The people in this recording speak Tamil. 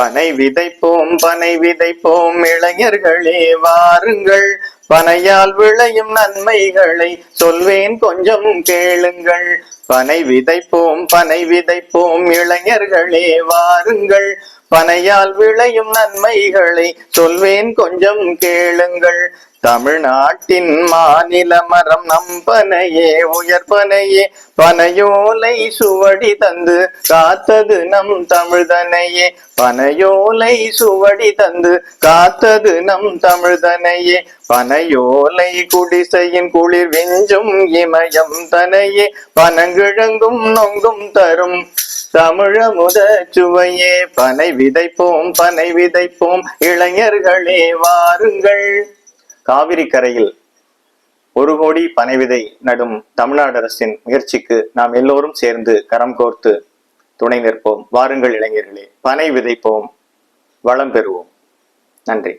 பனை விதைப்போம் பனை விதைப்போம் இளைஞர்களே வாருங்கள். பனையால் விளையும் நன்மைகளை சொல்வேன் கொஞ்சம் கேளுங்கள். பனை விதைப்போம் பனை விதைப்போம் இளைஞர்களே வாருங்கள். பனையால் விளையும் நன்மைகளை சொல்வேன் கொஞ்சம் கேளுங்கள். தமிழ்நாட்டின் மாநில மரம் நம்பனையே உயர்பனையே பனையோலை சுவடி தந்து காத்தது நம் தமிழ்தனையே. பனையோலை சுவடி தந்து காத்தது நம் தமிழ்தனையே. பனையோலை குடிசையின் குளிர் வெஞ்சும் இமயம் தனையே பனங்கிழங்கும் நொங்கும் தரும் தமிழ முத சுவையே. பனை விதைப்போம் பனை விதைப்போம் இளைஞர்களே வாருங்கள். காவிரி கரையில் ஒரு கோடி பனை விதை நடும் தமிழ்நாடு அரசின் முயற்சிக்கு நாம் எல்லோரும் சேர்ந்து கரம் கோர்த்து துணை நிற்போம். வாருங்கள் இளைஞர்களே பனை விதைப்போம் வளம் பெறுவோம். நன்றி.